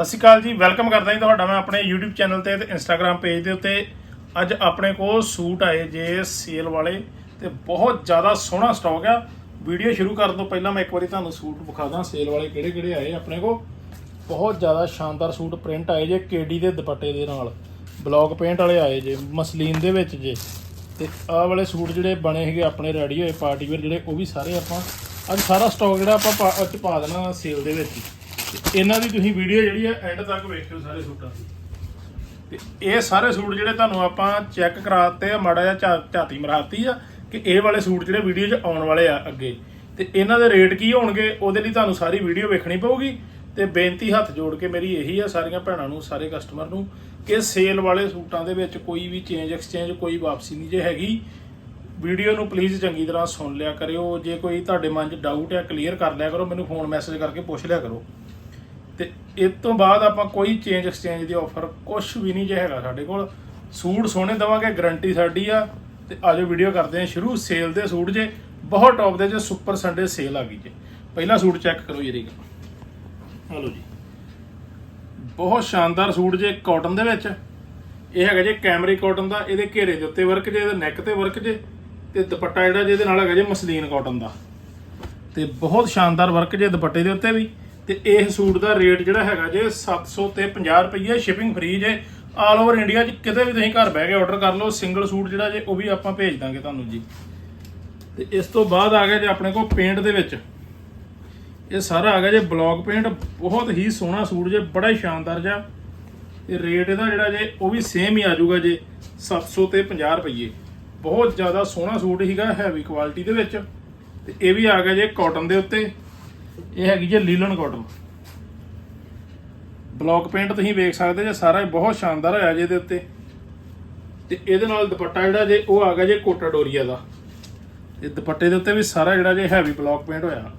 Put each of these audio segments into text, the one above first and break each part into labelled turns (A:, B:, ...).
A: ਸਤਿ ਸ਼੍ਰੀ ਅਕਾਲ ਜੀ, ਵੈਲਕਮ ਕਰਦਾ ਜੀ ਤੁਹਾਡਾ ਮੈਂ ਆਪਣੇ YouTube ਚੈਨਲ ਤੇ ਤੇ Instagram ਪੇਜ ਦੇ ਉੱਤੇ। ਅੱਜ ਆਪਣੇ ਕੋਲ ਸੂਟ ਆਏ ਜੇ ਸੇਲ ਵਾਲੇ ਤੇ ਬਹੁਤ ਜ਼ਿਆਦਾ ਸੋਹਣਾ ਸਟਾਕ ਆ। ਵੀਡੀਓ ਸ਼ੁਰੂ ਕਰਨ ਤੋਂ ਪਹਿਲਾਂ ਮੈਂ ਇੱਕ ਵਾਰੀ ਤੁਹਾਨੂੰ ਸੂਟ ਵਿਖਾ ਦਾਂ, ਸੇਲ ਵਾਲੇ ਕਿਹੜੇ ਕਿਹੜੇ ਆਏ ਆਪਣੇ ਕੋਲ। ਬਹੁਤ ਜ਼ਿਆਦਾ ਸ਼ਾਨਦਾਰ ਸੂਟ ਪ੍ਰਿੰਟ ਆਏ ਜੇ ਕੇਡੀ ਦੇ ਦੁਪੱਟੇ ਦੇ ਨਾਲ। ਬਲੌਕ ਪੇਂਟ ਵਾਲੇ ਆਏ ਜੇ, ਮਸਲੀਨ ਦੇ ਵਿੱਚ ਜੇ। ਤੇ ਆਹ ਵਾਲੇ ਸੂਟ ਜਿਹੜੇ ਬਣੇ ਹੈਗੇ ਆਪਣੇ ਰੈਡੀ ਹੋਏ ਪਾਰਟੀ ਵੇਅਰ ਜਿਹੜੇ, ਉਹ ਵੀ ਸਾਰੇ ਆਪਾਂ ਅੱਜ ਸਾਰਾ ਸਟਾਕ ਜਿਹੜਾ ਆਪਾਂ ਪਾ- ਉਹ ਪਾ ਦੇਣਾ ਸੇਲ ਦੇ ਵਿੱਚ ਹੀ। ਇਹਨਾਂ ਦੀ ਤੁਸੀਂ ਵੀਡੀਓ ਜਿਹੜੀ ਆ ਐਂਡ ਤੱਕ ਵੇਖਿਓ ਸਾਰੇ ਸੂਟਾਂ ਦੀ। ਤੇ ਇਹ ਸਾਰੇ ਸੂਟ ਜਿਹੜੇ ਤੁਹਾਨੂੰ ਆਪਾਂ ਚੈੱਕ ਕਰਾਤੇ ਆ, ਮਾੜਾ ਜਿਹਾ ਝਾ- ਝਾਤੀ ਮਰਾਤੀ ਆ, ਕਿ ਇਹ ਵਾਲੇ ਸੂਟ ਜਿਹੜੇ ਵੀਡੀਓ 'ਚ ਆਉਣ ਵਾਲੇ ਆ ਅੱਗੇ। ਤੇ ਇਹਨਾਂ ਦੇ ਰੇਟ ਕੀ ਹੋਣਗੇ, ਉਹਦੇ ਲਈ ਤੁਹਾਨੂੰ ਸਾਰੀ ਵੀਡੀਓ ਵੇਖਣੀ ਪਊਗੀ। ਤੇ ਬੇਨਤੀ ਹੱਥ ਜੋੜ ਕੇ ਮੇਰੀ ਇਹੀ ਆ ਸਾਰੀਆਂ ਭੈਣਾਂ ਨੂੰ, ਸਾਰੇ ਕਸਟਮਰ ਨੂੰ, ਕਿ ਸੇਲ ਵਾਲੇ ਸੂਟਾਂ ਦੇ ਵਿੱਚ ਕੋਈ ਵੀ ਚੇਂਜ ਐਕਸਚੇਂਜ ਕੋਈ ਵਾਪਸੀ ਨਹੀਂ ਜੇ ਹੈਗੀ। ਵੀਡੀਓ ਨੂੰ ਪਲੀਜ਼ ਚੰਗੀ ਤਰ੍ਹਾਂ ਸੁਣ ਲਿਆ ਕਰਿਓ। ਜੇ ਕੋਈ ਤੁਹਾਡੇ ਮਨ 'ਚ ਡਾਊਟ ਹੈ ਕਲੀਅਰ ਕਰ ਲਿਆ ਕਰੋ। ਮੈਨੂੰ ਫੋਨ ਮੈਸੇਜ ਕਰਕੇ ਪੁੱਛ ਲਿਆ ਕਰੋ। ਤੇ ਇਸ ਤੋਂ ਬਾਅਦ ਆਪਾਂ ਕੋਈ ਚੇਂਜ ਐਕਸਚੇਂਜ ਦੀ ਆਫਰ ਕੁਝ ਵੀ ਨਹੀਂ ਜੇ ਹੈਗਾ ਸਾਡੇ ਕੋਲ। ਸੂਟ ਸੋਹਣੇ ਦਵਾਂਗੇ ਗਾਰੰਟੀ ਸਾਡੀ ਆ। ਤੇ ਆਜੋ ਵੀਡੀਓ ਕਰਦੇ ਹਾਂ ਸ਼ੁਰੂ। ਸੇਲ ਦੇ ਸੂਟ ਜੇ, ਬਹੁਤ ਟੌਪ ਦੇ ਜੇ ਸੁਪਰ ਸੰਡੇ ਸੇਲ ਆ ਗਈ ਜੇ। ਪਹਿਲਾ ਸੂਟ ਚੈੱਕ ਕਰੋ ਜੀ ਰੀਗਾ ਹਲੋ ਜੀ। ਬਹੁਤ ਸ਼ਾਨਦਾਰ ਸੂਟ ਜੇ ਕਾਟਨ ਦੇ ਵਿੱਚ। ਇਹ ਹੈਗਾ ਜੇ ਕੈਮਰੀ ਕਾਟਨ ਦਾ, ਇਹਦੇ ਘੇਰੇ ਦੇ ਉੱਤੇ ਵਰਕ ਜੇ, ਇਹਦੇ ਨੈਕ ਤੇ ਵਰਕ ਜੇ। ਤੇ ਦੁਪੱਟਾ ਜਿਹੜਾ ਜਿਹਦੇ ਨਾਲ ਹੈਗਾ ਜੇ ਮਸਲੀਨ ਕਾਟਨ ਦਾ। ਤੇ ਬਹੁਤ ਸ਼ਾਨਦਾਰ ਵਰਕ ਜੇ ਦੁਪੱਟੇ ਦੇ ਉੱਤੇ ਵੀ। ਤੇ ਇਹ ਸੂਟ ਦਾ ਰੇਟ ਜਿਹੜਾ ਹੈਗਾ ਜੇ 700 ਤੇ 50 ਰੁਪਏ ਸ਼ਿਪਿੰਗ ਫ੍ਰੀ ਜੇ। ਆਲ ਓਵਰ ਇੰਡੀਆ 'ਚ ਕਿਤੇ ਵੀ ਤੁਸੀਂ ਘਰ ਬਹਿ ਕੇ ਆਰਡਰ ਕਰ ਲਓ ਸਿੰਗਲ ਸੂਟ ਜਿਹੜਾ ਜੇ, ਉਹ ਵੀ ਆਪਾਂ ਭੇਜ ਦਾਂਗੇ ਤੁਹਾਨੂੰ ਜੀ। ਤੇ ਇਸ ਤੋਂ ਬਾਅਦ ਆ ਗਿਆ ਜੇ ਆਪਣੇ ਕੋਲ ਪੇਂਟ ਦੇ ਵਿੱਚ। ਇਹ ਸਾਰਾ ਆ ਗਿਆ ਜੇ ਬਲੌਕ ਪੇਂਟ ਬਹੁਤ ਹੀ ਸੋਹਣਾ ਸੂਟ ਜੇ, ਬੜਾ ਹੀ ਸ਼ਾਨਦਾਰ ਜਿਹਾ। ਤੇ ਰੇਟ ਇਹਦਾ ਜਿਹੜਾ ਜੇ, ਉਹ ਵੀ ਸੇਮ ਹੀ ਆ ਜਾਊਗਾ ਜੇ 700 ਤੇ 50 ਰੁਪਏ ਬਹੁਤ ਜ਼ਿਆਦਾ ਸੋਹਣਾ ਸੂਟ ਹੀਗਾ ਹੈਵੀ ਕੁਆਲਿਟੀ ਦੇ ਵਿੱਚ। ਤੇ ਇਹ ਵੀ ਆ ਗਿਆ ਜੇ ਕਾਟਨ ਦੇ ਉੱਤੇ। ਇਹ ਹੈਗੀ ਜੇ ਲੀਲਨ ਕਾਟਨ। ਬਲੌਕ ਪੇਂਟ ਤੁਸੀਂ ਵੇਖ ਸਕਦੇ ਜੇ, ਸਾਰਾ ਬਹੁਤ ਸ਼ਾਨਦਾਰ ਹੋਇਆ ਜੇ ਇਹਦੇ ਉੱਤੇ। ਤੇ ਇਹਦੇ ਨਾਲ ਦੁਪੱਟਾ ਜਿਹੜਾ ਜੇ, ਉਹ ਆ ਗਿਆ ਜੇ ਕੋਟਾ ਡੋਰੀਆ ਦਾ। ਤੇ ਦੁਪੱਟੇ ਦੇ ਉੱਤੇ ਵੀ ਸਾਰਾ ਜਿਹੜਾ ਜੇ ਹੈਵੀ ਬਲੌਕ ਪੇਂਟ ਹੋਇਆ।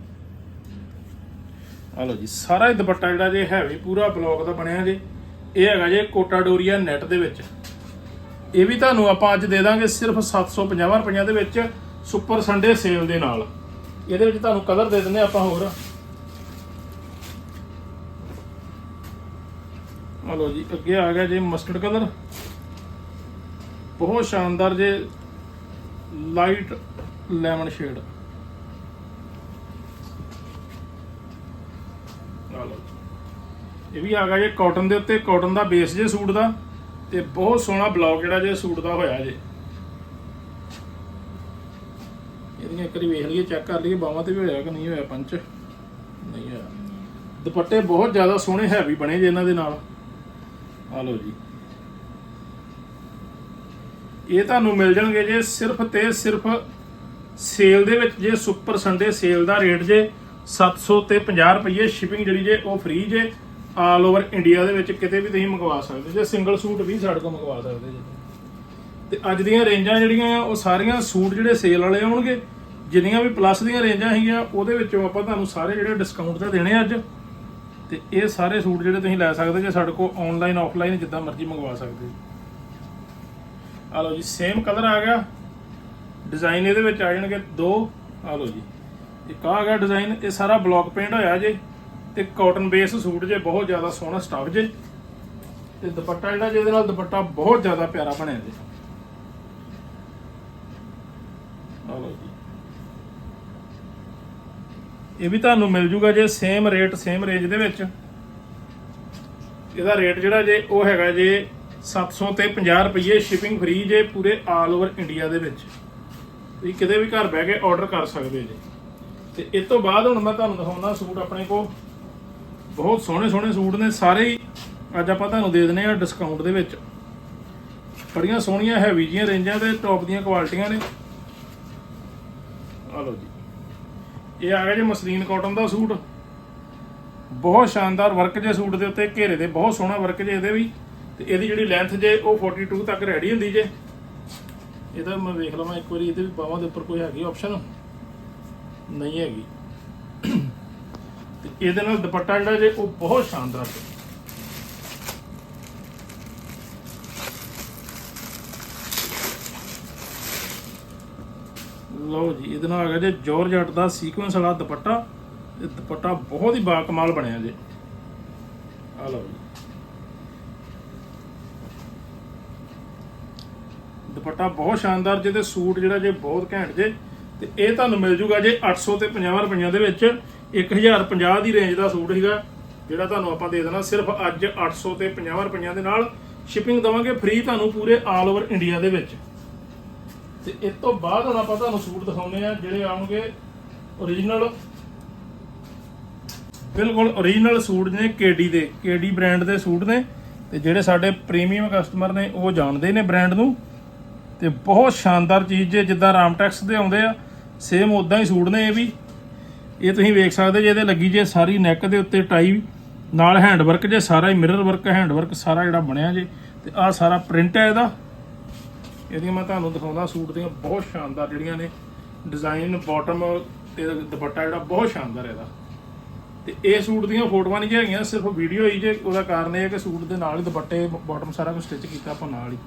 A: ਆ ਲਓ ਜੀ, ਸਾਰਾ ਹੀ ਦੁਪੱਟਾ ਜਿਹੜਾ ਜੇ ਹੈਵੀ ਪੂਰਾ ਬਲੌਕ ਦਾ ਬਣਿਆ ਜੇ। ਇਹ ਹੈਗਾ ਜੇ ਕੋਟਾ ਡੋਰੀਆ ਨੈਟ ਦੇ ਵਿੱਚ। ਇਹ ਵੀ ਤੁਹਾਨੂੰ ਆਪਾਂ ਅੱਜ ਦੇ ਦਾਂਗੇ ਸਿਰਫ 750 ਰੁਪਈਆਂ ਦੇ ਵਿੱਚ ਸੁਪਰ ਸੰਡੇ ਸੇਲ ਦੇ ਨਾਲ। ਇਹਦੇ ਵਿੱਚ ਤੁਹਾਨੂੰ ਕਲਰ ਦੇ ਦਿੰਦੇ ਆਪਾਂ ਹੋਰ। ਆ ਲਓ ਜੀ, ਅੱਗੇ ਆ ਗਿਆ ਜੇ ਮਸਟਰਡ ਕਲਰ ਬਹੁਤ ਸ਼ਾਨਦਾਰ ਜੇ ਲਾਈਟ ਲੈਮਨ ਸ਼ੇਡ ਆ ਲਓ ਇਹ ਵੀ ਆ ਗਿਆ ਜੇ ਕਾਟਨ ਦੇ ਉੱਤੇ। ਕਾਟਨ ਦਾ ਬੇਸ ਜੇ ਸੂਟ ਦਾ ਤੇ ਬਹੁਤ ਸੋਹਣਾ ਬਲੌਕ ਜਿਹੜਾ ਜੇ ਸੂਟ ਦਾ ਹੋਇਆ ਜੇ। ਇਹਦੀਆਂ ਇੱਕ ਵਾਰੀ ਵੇਖ ਲਈਏ ਚੈੱਕ ਕਰ ਲਈਏ, ਬਾਹਾਂ ਤੇ ਵੀ ਹੋਇਆ ਕਿ ਨਹੀਂ ਹੋਇਆ ਪੰਚ ਨਹੀਂ ਹੋਇਆ। ਦੁਪੱਟੇ ਬਹੁਤ ਜ਼ਿਆਦਾ ਸੋਹਣੇ ਹੈਵੀ ਬਣੇ ਜੇ ਇਹਨਾਂ ਦੇ ਨਾਲ। ਆ ਲਓ ਜੀ। ਇਹ ਤੁਹਾਨੂੰ ਮਿਲ ਜਾਣਗੇ ਜੇ ਸਿਰਫ ਤੇ ਸਿਰਫ ਸੇਲ ਦੇ ਵਿੱਚ ਜੇ ਸੁਪਰ ਸੰਡੇ ਸੇਲ ਦਾ ਰੇਟ ਜੇ 700 ਤੇ 50 ਰੁਪਏ ਸ਼ਿਪਿੰਗ ਜਿਹੜੀ ਜੇ ਉਹ ਫ੍ਰੀ ਜੇ ਆਲ ਓਵਰ ਇੰਡੀਆ ਦੇ ਵਿੱਚ ਕਿਤੇ ਵੀ ਤੁਸੀਂ ਮੰਗਵਾ ਸਕਦੇ ਜੇ। ਸਿੰਗਲ ਸੂਟ ਵੀ ਸਾਡੇ ਕੋਲ ਮੰਗਵਾ ਸਕਦੇ ਜੇ। ਤੇ ਅੱਜ ਦੀਆਂ ਰੇਂਜਾਂ ਜਿਹੜੀਆਂ ਆ, ਉਹ ਸਾਰੀਆਂ ਸੂਟ ਜਿਹੜੇ ਸੇਲ ਵਾਲੇ ਆਉਣਗੇ, ਜਿੰਨੀਆਂ ਵੀ ਪਲੱਸ ਦੀਆਂ ਰੇਂਜਾਂ ਹੈਗੀਆਂ, ਉਹਦੇ ਵਿੱਚੋਂ ਆਪਾਂ ਤੁਹਾਨੂੰ ਸਾਰੇ ਜਿਹੜੇ ਡਿਸਕਾਊਂਟ ਤਾਂ ਦੇਣੇ ਆ ਅੱਜ। ਤੇ ਇਹ ਸਾਰੇ ਸੂਟ ਜਿਹੜੇ ਤੁਸੀਂ ਲੈ ਸਕਦੇ ਜੇ ਸਾਡੇ ਕੋਲ ਆਨਲਾਈਨ ਆਫਲਾਈਨ ਜਿੱਦਾਂ ਮਰਜ਼ੀ ਮੰਗਵਾ ਸਕਦੇ ਜੀ ਆ ਲਓ ਜੀ ਸੇਮ ਕਲਰ ਆ ਗਿਆ। ਡਿਜ਼ਾਈਨ ਇਹਦੇ ਵਿੱਚ ਆ ਜਾਣਗੇ ਦੋ। ਆ ਲਓ ਜੀ, ਇੱਕ ਆ ਗਿਆ ਡਿਜ਼ਾਈਨ ਇਹ ਸਾਰਾ ਬਲੌਕ ਪੇਂਟ ਹੋਇਆ ਜੇ। ਤੇ ਕਾਟਨ ਬੇਸ ਸੂਟ ਜੇ, ਬਹੁਤ ਜ਼ਿਆਦਾ ਸੋਹਣਾ ਸਟਫ ਜੇ। ਤੇ ਦੁਪੱਟਾ ਜਿਹੜਾ, ਜਿਹਦੇ ਨਾਲ ਦੁਪੱਟਾ ਬਹੁਤ ਜ਼ਿਆਦਾ ਪਿਆਰਾ ਬਣਿਆ ਜੇ ਆ ਲਓ ਜੀ ਇਹ ਵੀ ਤੁਹਾਨੂੰ ਮਿਲ ਜੂਗਾ ਜੇ ਸੇਮ ਰੇਟ ਸੇਮ ਰੇਂਜ ਦੇ ਵਿੱਚ। ਇਹਦਾ ਰੇਟ ਜਿਹੜਾ ਜੇ ਉਹ ਹੈਗਾ ਜੇ 700 ਤੇ 50 ਰੁਪਏ ਸ਼ਿਪਿੰਗ ਫ੍ਰੀ ਜੇ ਪੂਰੇ ਆਲ ਓਵਰ ਇੰਡੀਆ ਦੇ ਵਿੱਚ। ਤੁਸੀਂ ਕਿਤੇ ਵੀ ਘਰ ਬਹਿ ਕੇ ਆਰਡਰ ਕਰ ਸਕਦੇ ਜੇ। ਤੇ ਇਸ ਤੋਂ ਬਾਅਦ ਹੁਣ ਮੈਂ ਤੁਹਾਨੂੰ ਦਿਖਾਉਣਾ ਸੂਟ ਆਪਣੇ ਕੋਲ। ਬਹੁਤ ਸੋਹਣੇ ਸੋਹਣੇ ਸੂਟ ਨੇ, ਸਾਰੇ ਹੀ ਅੱਜ ਆਪਾਂ ਤੁਹਾਨੂੰ ਦੇ ਦਿੰਨੇ ਆ ਡਿਸਕਾਊਂਟ ਦੇ ਵਿੱਚ। ਬੜੀਆਂ ਸੋਹਣੀਆਂ ਹੈਵੀ ਜੀਆਂ ਰੇਂਜਾਂ ਤੇ ਟੌਪ ਦੀਆਂ ਕੁਆਲਿਟੀਆਂ ਨੇ। ਆ ਲਓ ਜੀ। ਇਹ ਆ ਗਿਆ ਜੀ ਮਸਲੀਨ ਕਾਟਨ ਦਾ ਸੂਟ। ਬਹੁਤ ਸ਼ਾਨਦਾਰ ਵਰਕ ਜੇ ਸੂਟ ਦੇ ਉੱਤੇ, ਘੇਰੇ ਦੇ, ਬਹੁਤ ਸੋਹਣਾ ਵਰਕ ਜੇ ਇਹਦੇ ਵੀ। ਤੇ ਇਹਦੀ ਜਿਹੜੀ ਲੈਂਥ ਜੇ, ਉਹ 42 ਤੱਕ ਰੈਡੀ ਹੁੰਦੀ ਜੇ। ਇਹਦਾ ਮੈਂ ਵੇਖ ਲਵਾਂ ਇੱਕ ਵਾਰੀ, ਇਹਦੇ ਵੀ ਬਾਹਾਂ ਦੇ ਉੱਪਰ ਕੋਈ ਹੈਗੀ ਆਪਸ਼ਨ ਨਹੀਂ ਹੈਗੀ। ਤੇ ਇਹਦੇ ਨਾਲ ਦੁਪੱਟਾ ਜਿਹੜਾ ਜੇ, ਉਹ ਬਹੁਤ ਸ਼ਾਨਦਾਰ ਹੈ ਲਓ ਜੀ, ਇਹਦੇ ਨਾਲ ਆ ਗਿਆ ਜੇ ਜੋਰਜਟ ਦਾ ਸੀਕੁਐਂਸ ਵਾਲਾ ਦੁਪੱਟਾ, ਇਹ ਦੁਪੱਟਾ ਬਹੁਤ ਹੀ ਬਾਕਮਾਲ ਬਣਿਆ ਜੇ। ਆ ਲਓ ਜੀ। ਦੁਪੱਟਾ ਬਹੁਤ ਸ਼ਾਨਦਾਰ ਜੇ ਤੇ ਸੂਟ ਜਿਹੜਾ ਜੇ ਬਹੁਤ ਘੈਂਟ ਜੇ, ਤੇ ਇਹ ਤੁਹਾਨੂੰ ਮਿਲ ਜੂਗਾ ਜੇ 800 ਤੇ 50 ਰੁਪਈਆਂ ਦੇ ਵਿੱਚ 1050 ਦੀ ਰੇਂਜ ਦਾ ਸੂਟ ਹੈਗਾ ਜਿਹੜਾ ਤੁਹਾਨੂੰ ਆਪਾਂ ਦੇ ਦੇਣਾ ਸਿਰਫ ਅੱਜ 800 ਤੇ 50 ਰੁਪਈਆਂ ਦੇ ਨਾਲ। ਸ਼ਿਪਿੰਗ ਦਵਾਂਗੇ ਫ੍ਰੀ ਤੁਹਾਨੂੰ ਪੂਰੇ ਆਲ ਓਵਰ ਇੰਡੀਆ ਦੇ ਵਿੱਚ। ਤੇ ਇਸ ਤੋਂ ਬਾਅਦ ਹੁਣ ਆਪਾਂ ਤੁਹਾਨੂੰ ਸੂਟ ਦਿਖਾਉਂਦੇ ਆ ਜਿਹੜੇ ਆਉਣਗੇ origignal ਬਿਲਕੁਲ origignal ਸੂਟ ਨੇ ਕੇਡੀ ਦੇ, ਕੇਡੀ ਬ੍ਰਾਂਡ ਦੇ ਸੂਟ ਨੇ ਤੇ ਜਿਹੜੇ ਸਾਡੇ ਪ੍ਰੀਮੀਅਮ ਕਸਟਮਰ ਨੇ, ਉਹ ਜਾਣਦੇ ਨੇ ਬ੍ਰਾਂਡ ਨੂੰ। ਤੇ ਬਹੁਤ ਸ਼ਾਨਦਾਰ ਚੀਜ਼ ਜੇ ਜਿੱਦਾਂ ਰਾਮਟੈਕਸ ਦੇ ਆਉਂਦੇ ਆ ਸੇਮ ਉਦਾਂ ਹੀ ਸੂਟ ਨੇ ਇਹ ਵੀ। ਇਹ ਤੁਸੀਂ ਵੇਖ ਸਕਦੇ ਜੇ ਇਹਦੇ ਲੱਗੀ ਜੇ ਸਾਰੀ ਨੈਕ ਦੇ ਉੱਤੇ ਟਾਈ ਨਾਲ ਹੈਂਡ ਵਰਕ ਜੇ, ਸਾਰਾ ਹੀ ਮਿਰਰ ਵਰਕ ਹੈਂਡ ਵਰਕ ਸਾਰਾ ਜਿਹੜਾ ਬਣਿਆ ਜੇ, ਤੇ ਆਹ ਸਾਰਾ ਪ੍ਰਿੰਟ ਹੈ ਇਹਦਾ। ਇਹਦੀਆਂ ਮੈਂ ਤੁਹਾਨੂੰ ਦਿਖਾਉਂਦਾ ਸੂਟ ਦੀਆਂ ਬਹੁਤ ਸ਼ਾਨਦਾਰ ਜਿਹੜੀਆਂ ਨੇ ਡਿਜ਼ਾਈਨ ਬਾਟਮ ਤੇ ਦੁਪੱਟਾ ਜਿਹੜਾ ਬਹੁਤ ਸ਼ਾਨਦਾਰ ਇਹਦਾ। ਤੇ ਇਹ ਸੂਟ ਦੀਆਂ ਫੋਟੋਆਂ ਨਹੀਂ ਹੈਗੀਆਂ ਸਿਰਫ ਵੀਡੀਓ ਹੀ ਜੇ ਉਹਦਾ ਕਾਰਨ ਇਹ ਹੈ ਕਿ ਸੂਟ ਦੇ ਨਾਲ ਹੀ ਦੁਪੱਟੇ ਬਾਟਮ ਸਾਰਾ ਕੁਝ ਸਟਿਚ ਕੀਤਾ ਆਪਾਂ ਨਾਲ ਹੀ।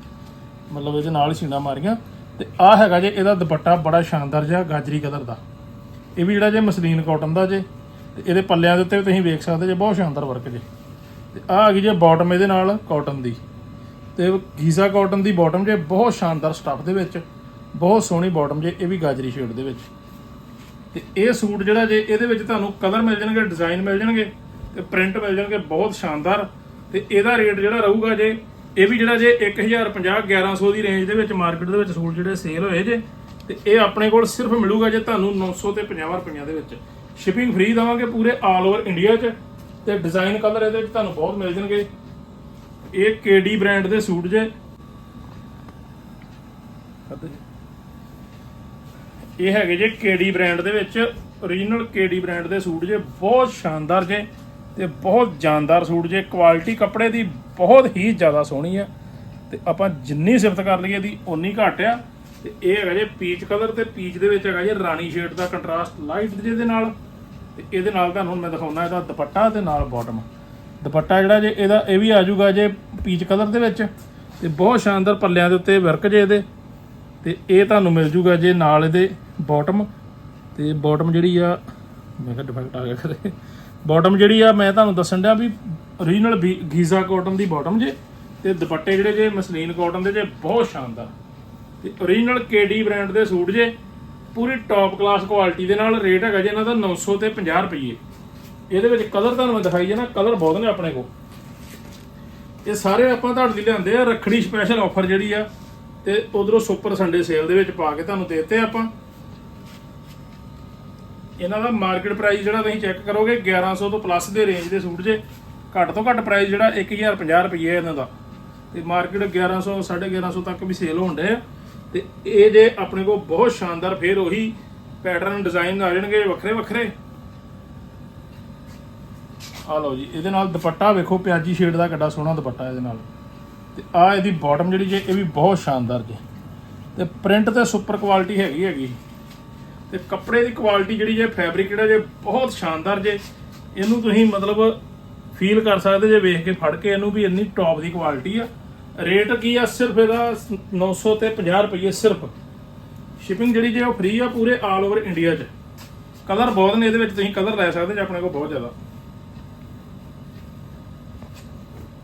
A: ਮਤਲਬ ਇਹਦੇ ਨਾਲ ਹੀ ਸੀਣਾ ਮਾਰੀਆਂ। ਤੇ ਆਹ ਹੈਗਾ ਜੇ ਇਹਦਾ ਦੁਪੱਟਾ ਬੜਾ ਸ਼ਾਨਦਾਰ ਜਿਹਾ, ਗਾਜਰੀ ਕਲਰ ਦਾ। ਇਹ ਵੀ ਜਿਹੜਾ ਜੇ ਮਸਲੀਨ ਕਾਟਨ ਦਾ ਜੇ, ਤੇ ਇਹਦੇ ਪੱਲਿਆਂ ਦੇ ਉੱਤੇ ਵੀ ਤੁਸੀਂ ਵੇਖ ਸਕਦੇ ਜੇ, ਬਹੁਤ ਸ਼ਾਨਦਾਰ ਵਰਕ ਜੇ। ਤੇ ਆਹ ਆ ਗਈ ਜੇ ਬਾਟਮ ਇਹਦੇ ਨਾਲ ਕਾਟਨ ਦੀ। ਤੇ ਗੀਜ਼ਾ ਕਾਟਨ ਦੀ ਬਾਟਮ ਜੇ ਬਹੁਤ ਸ਼ਾਨਦਾਰ ਸਟੱਫ ਦੇ ਵਿੱਚ, ਬਹੁਤ ਸੋਹਣੀ ਬਾਟਮ ਜੇ, ਇਹ ਵੀ ਗਾਜਰੀ ਸ਼ੇਡ ਦੇ ਵਿੱਚ। ਤੇ ਇਹ ਸੂਟ ਜਿਹੜਾ ਜੇ, ਇਹਦੇ ਵਿੱਚ ਤੁਹਾਨੂੰ ਕਲਰ ਮਿਲ ਜਾਣਗੇ ਡਿਜ਼ਾਈਨ ਮਿਲ ਜਾਣਗੇ, ਤੇ ਪ੍ਰਿੰਟ ਮਿਲ ਜਾਣਗੇ, ਬਹੁਤ ਸ਼ਾਨਦਾਰ। ਤੇ ਇਹਦਾ ਰੇਟ ਜਿਹੜਾ ਰਹੂਗਾ ਜੇ, ਇਹ ਵੀ ਜਿਹੜਾ ਜੇ 1050 1100 ਦੀ ਰੇਂਜ ਦੇ ਵਿੱਚ ਮਾਰਕੀਟ ਦੇ ਵਿੱਚ ਸੂਟ ਜਿਹੜੇ ਸੇਲ ਹੋਏ ਜੇ, ਤੇ ਇਹ ਆਪਣੇ ਕੋਲ ਸਿਰਫ ਮਿਲੂਗਾ ਜੇ ਤੁਹਾਨੂੰ 900 ਤੇ 50 ਰੁਪਈਆਂ ਦੇ ਵਿੱਚ। ਸ਼ਿਪਿੰਗ ਫ੍ਰੀ ਦਵਾਂਗੇ ਪੂਰੇ ਆਲ ਓਵਰ ਇੰਡੀਆ 'ਚ, ਤੇ ਡਿਜ਼ਾਈਨ ਕਲਰ ਇਹਦੇ ਵਿੱਚ ਤੁਹਾਨੂੰ ਬਹੁਤ ਮਿਲ ਜਾਣਗੇ। ਇਹ ਕੇਡੀ ਬ੍ਰਾਂਡ ਦੇ ਸੂਟ ਜੇ। ਇਹ ਹੈਗੇ ਜੇ ਕੇਡੀ ਬ੍ਰਾਂਡ ਦੇ ਵਿੱਚ origignal ਕੇਡੀ ਬ੍ਰਾਂਡ ਦੇ ਸੂਟ ਜੇ ਬਹੁਤ ਸ਼ਾਨਦਾਰ ਜੇ ਤੇ ਬਹੁਤ ਜਾਨਦਾਰ ਸੂਟ ਜੇ। ਕੁਆਲਿਟੀ ਕੱਪੜੇ ਦੀ ਬਹੁਤ ਹੀ ਜ਼ਿਆਦਾ ਸੋਹਣੀ ਆ ਤੇ ਆਪਾਂ ਜਿੰਨੀ ਸਿਫਤ ਕਰ ਲਈਏ ਦੀ ਓਨੀ ਘੱਟ ਆ। ਤੇ ਇਹ ਹੈਗਾ ਜੇ ਪੀਚ ਕਲਰ ਤੇ ਪੀਚ ਦੇ ਵਿੱਚ ਹੈਗਾ ਜੇ ਰਾਣੀ ਸ਼ੇਡ ਦਾ ਕੰਟਰਾਸਟ ਲਾਈਟ ਜਿਹਦੇ ਨਾਲ। ਤੇ ਇਹਦੇ ਨਾਲ ਤੁਹਾਨੂੰ ਮੈਂ ਦਿਖਾਉਣਾ ਇਹਦਾ ਦੁਪੱਟਾ ਤੇ ਨਾਲ ਬਾਟਮ ਦੁਪੱਟਾ ਜਿਹੜਾ ਜੇ ਇਹਦਾ, ਇਹ ਵੀ ਆ ਜਾਊਗਾ ਜੇ ਪੀਚ ਕਲਰ ਦੇ ਵਿੱਚ। ਤੇ ਬਹੁਤ ਸ਼ਾਨਦਾਰ ਪੱਲਿਆਂ ਦੇ ਉੱਤੇ ਵਰਕ ਜੇ ਇਹਦੇ। ਤੇ ਇਹ ਤੁਹਾਨੂੰ ਮਿਲ ਜੂਗਾ ਜੇ ਨਾਲ ਇਹਦੇ ਬਾਟਮ ਤੇ ਬਾਟਮ ਜਿਹੜੀ ਆ, ਮੈਂ ਕਿਹਾ ਡਿਫੈਕਟ ਆ ਗਿਆ ਕਰੇ ਬਾਟਮ ਜਿਹੜੀ ਆ, ਮੈਂ ਤੁਹਾਨੂੰ ਦੱਸਣ ਡਿਆ ਵੀ origignal ਗੀਜ਼ਾ ਕਾਟਨ ਦੀ ਬਾਟਮ ਜੇ। ਤੇ ਦੁਪੱਟੇ ਜਿਹੜੇ ਜੇ ਮਸਲੀਨ ਕਾਟਨ ਦੇ ਜੇ, ਬਹੁਤ ਸ਼ਾਨਦਾਰ। ਤੇ origignal KD ਬ੍ਰਾਂਡ ਦੇ ਸੂਟ ਜੇ, ਪੂਰੀ ਟੌਪ ਕਲਾਸ ਕੁਆਲਿਟੀ ਦੇ ਨਾਲ ਰੇਟ ਹੈਗਾ ਜੇ ਇਹਨਾਂ ਦਾ 900 ਤੇ 50 ਰੁਪਏ ਇਹਦੇ ਵਿੱਚ ਕਲਰ ਤੁਹਾਨੂੰ ਮੈਂ ਦਿਖਾਈ ਨਾ ਕਲਰ ਬਹੁਤ ਨੇ ਆਪਣੇ ਕੋਲ। ਇਹ ਸਾਰੇ ਆਪਾਂ ਤੁਹਾਡੇ ਲਈ ਲਿਆਂਦੇ ਆ, ਰੱਖੜੀ ਸਪੈਸ਼ਲ ਆਫਰ ਜਿਹੜੀ ਆ, ਤੇ ਉਧਰੋਂ ਸੁਪਰ ਸੰਡੇ ਸੇਲ ਦੇ ਵਿੱਚ ਪਾ ਕੇ ਤੁਹਾਨੂੰ ਦੇਤੇ ਆਪਾਂ। ਇਹਨਾਂ ਦਾ ਮਾਰਕੀਟ ਪ੍ਰਾਈਸ ਜਿਹੜਾ ਤੁਸੀਂ ਚੈੱਕ ਕਰੋਗੇ 1100 ਤੋਂ ਪਲੱਸ ਦੇ ਰੇਂਜ ਦੇ ਸੂਟ ਜੇ, ਘੱਟ ਤੋਂ ਘੱਟ ਪ੍ਰਾਈਸ ਜਿਹੜਾ 1050 ਰੁਪਏ ਹੈ ਇਹਨਾਂ ਦਾ। ਤੇ ਮਾਰਕੀਟ 1100 1150 ਤੱਕ ਵੀ ਸੇਲ ਹੋਣ ਡੇ ਆ। ਤੇ ਇਹ ਜੇ ਆਪਣੇ ਕੋਲ ਬਹੁਤ ਸ਼ਾਨਦਾਰ ਫੇਰ ਉਹੀ ਪੈਟਰਨ ਡਿਜ਼ਾਈਨ ਆ ਜਾਣਗੇ ਵੱਖਰੇ ਵੱਖਰੇ ਆ ਲਓ ਜੀ, ਇਹਦੇ ਨਾਲ ਦੁਪੱਟਾ ਵੇਖੋ, ਪਿਆਜੀ ਸ਼ੇਡ ਦਾ ਕਿੱਡਾ ਸੋਹਣਾ ਦੁਪੱਟਾ ਇਹਦੇ ਨਾਲ। ਤੇ ਆ ਇਹਦੀ ਬਾਟਮ ਜਿਹੜੀ ਜੇ, ਇਹ ਵੀ ਬਹੁਤ ਸ਼ਾਨਦਾਰ ਜੇ। ਤੇ ਪ੍ਰਿੰਟ ਤੇ ਸੁਪਰ ਕੁਆਲਿਟੀ ਹੈਗੀ ਹੈਗੀ। ਤੇ ਕੱਪੜੇ ਦੀ ਕੁਆਲਿਟੀ ਜਿਹੜੀ ਜੇ ਫੈਬਰਿਕ ਜਿਹੜਾ ਜੇ, ਬਹੁਤ ਸ਼ਾਨਦਾਰ ਜੇ। ਇਹਨੂੰ ਤੁਸੀਂ ਮਤਲਬ ਫੀਲ ਕਰ ਸਕਦੇ ਜੇ, ਵੇਖ ਕੇ ਫੜ ਕੇ, ਇਹਨੂੰ ਵੀ ਇੰਨੀ ਟੌਪ ਦੀ ਕੁਆਲਿਟੀ ਆ। ਰੇਟ ਕੀ ਆ? ਸਿਰਫ ਇਹਦਾ 900 ਤੇ 50 ਰੁਪਏ ਸਿਰਫ। ਸ਼ਿਪਿੰਗ ਜਿਹੜੀ ਜੇ, ਉਹ ਫ੍ਰੀ ਆ ਪੂਰੇ ਆਲ ਓਵਰ ਇੰਡੀਆ 'ਚ। ਕਲਰ ਬਹੁਤ ਨੇ ਇਹਦੇ ਵਿੱਚ, ਤੁਸੀਂ ਕਲਰ ਲੈ ਸਕਦੇ ਜੇ, ਆਪਣੇ ਕੋਲ ਬਹੁਤ ਜ਼ਿਆਦਾ।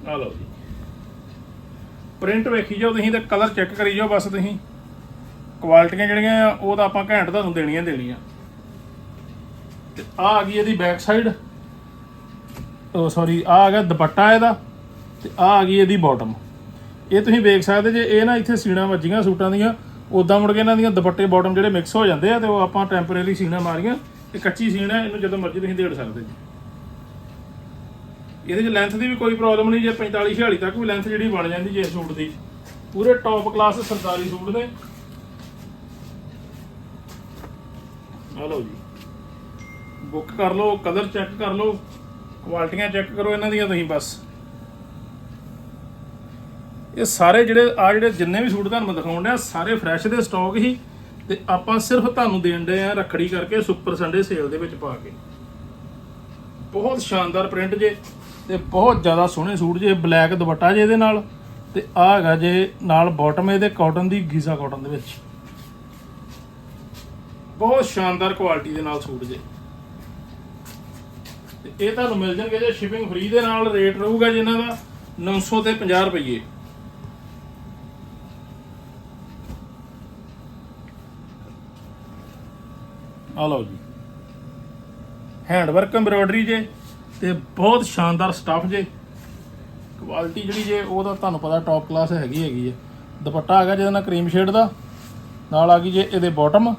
A: ਆ ਲਓ ਜੀ। ਪ੍ਰਿੰਟ ਵੇਖੀ ਜਾਓ ਤੁਸੀਂ ਤੇ ਕਲਰ ਚੈੱਕ ਕਰੀ ਜਾਓ ਬਸ ਤੁਸੀਂ। ਕੁਆਲਿਟੀਆਂ ਜਿਹੜੀਆਂ ਆ, ਉਹ ਤਾਂ ਆਪਾਂ ਘੈਂਟ ਤੁਹਾਨੂੰ ਦੇਣੀਆਂ ਦੇਣੀਆਂ। ਤੇ ਆ ਆ ਗਈ ਇਹਦੀ ਬੈਕ ਸਾਈਡ ਉਹ ਸੌਰੀ ਆ ਆ ਗਿਆ ਦੁਪੱਟਾ ਇਹਦਾ ਤੇ ਆ ਆ ਗਈ ਇਹਦੀ ਬਾਟਮ ਇਹ ਤੁਸੀਂ ਵੇਖ ਸਕਦੇ ਜੇ ਇਹ ਨਾ ਇੱਥੇ ਸੀਣਾ ਵੱਜੀਆਂ ਸੂਟਾਂ ਦੀਆਂ ਉਦਾਂ ਮੁੜ ਕੇ ਇਹਨਾਂ ਦੀਆਂ ਦੁਪੱਟੇ ਬਾਟਮ ਜਿਹੜੇ ਮਿਕਸ ਹੋ ਜਾਂਦੇ ਆ ਤੇ ਉਹ ਆਪਾਂ ਟੈਂਪਰੇਰੀ ਸੀਣਾ ਮਾਰੀਆਂ। ਇਹ ਕੱਚੀ ਸੀਣਾ ਇਹਨੂੰ ਜਦੋਂ ਮਰਜ਼ੀ ਤੁਸੀਂ ਦੇੜ ਸਕਦੇ ਜੀ। ਇਹਦੇ 'ਚ ਲੈਂਥ ਦੀ ਵੀ ਕੋਈ ਪ੍ਰੋਬਲਮ ਨਹੀਂ, ਜੇ 45 46 ਤੱਕ ਵੀ ਲੈਂਥ ਜਿਹੜੀ ਬਣ ਜਾਂਦੀ ਜੇ ਸੂਟ ਦੀ। ਪੂਰੇ ਟੌਪ ਕਲਾਸ ਸਰਦਾਰੀ ਸੂਟ ਨੇ। ਆ ਲਓ ਜੀ। ਬੁੱਕ ਕਰ ਲਓ ਕਲਰ ਚੈੱਕ ਕਰ ਲਓ ਕੁਆਲਿਟੀਆਂ ਚੈੱਕ ਕਰੋ ਇਹਨਾਂ ਦੀਆਂ ਤੁਸੀਂ ਬਸ। ਇਹ ਸਾਰੇ ਜਿਹੜੇ ਆ ਜਿਹੜੇ ਜਿੰਨੇ ਵੀ ਸੂਟ ਤੁਹਾਨੂੰ ਮੈਂ ਦਿਖਾਉਣ ਡਿਆ, ਸਾਰੇ ਫਰੈਸ਼ ਦੇ ਸਟਾਕ ਹੀ। ਤੇ ਆਪਾਂ ਸਿਰਫ ਤੁਹਾਨੂੰ ਦੇਣ ਦੇ ਆ ਰੱਖੜੀ ਕਰਕੇ ਸੁਪਰ ਸੰਡੇ ਸੇਲ ਦੇ ਵਿੱਚ ਪਾ ਕੇ। ਬਹੁਤ ਸ਼ਾਨਦਾਰ ਪ੍ਰਿੰਟ ਜੇ। ਤੇ ਬਹੁਤ ਜ਼ਿਆਦਾ ਸੋਹਣੇ ਸੂਟ ਜੇ ਬਲੈਕ ਦੁਪੱਟਾ ਜੇ ਇਹਦੇ ਨਾਲ, ਤੇ ਆ ਹੈਗਾ ਜੇ ਨਾਲ ਬਾਟਮ ਇਹਦੇ ਕਾਟਨ ਦੀ, ਗੀਜ਼ਾ ਕਾਟਨ ਦੇ ਵਿੱਚ। ਬਹੁਤ ਸ਼ਾਨਦਾਰ ਕੁਆਲਿਟੀ ਦੇ ਨਾਲ ਸੂਟ ਜੇ। ਤੇ ਇਹ ਤੁਹਾਨੂੰ ਮਿਲ ਜਾਣਗੇ ਜੇ ਸ਼ਿਪਿੰਗ ਫ੍ਰੀ ਦੇ ਨਾਲ ਰੇਟ ਰਹੂਗਾ ਜੀ ਇਹਨਾਂ ਦਾ 900 ਤੇ 50 ਰੁਪਏ ਆ ਲਓ ਜੀ। ਹੈਂਡ ਵਰਕ ਐਮਬ੍ਰੋਇਡਰੀ ਜੇ। ਤੇ ਬਹੁਤ ਸ਼ਾਨਦਾਰ ਸਟੱਫ ਜੇ। ਕੁਆਲਿਟੀ ਜਿਹੜੀ ਜੇ, ਉਹ ਤਾਂ ਤੁਹਾਨੂੰ ਪਤਾ ਟੌਪ ਕਲਾਸ ਹੈਗੀ ਹੈਗੀ ਹੈ। ਦੁਪੱਟਾ ਹੈਗਾ ਜਿਹਦੇ ਨਾਲ ਕਰੀਮ ਸ਼ੇਡ ਦਾ, ਨਾਲ ਆ ਗਈ ਜੇ ਇਹਦੇ ਬਾਟਮ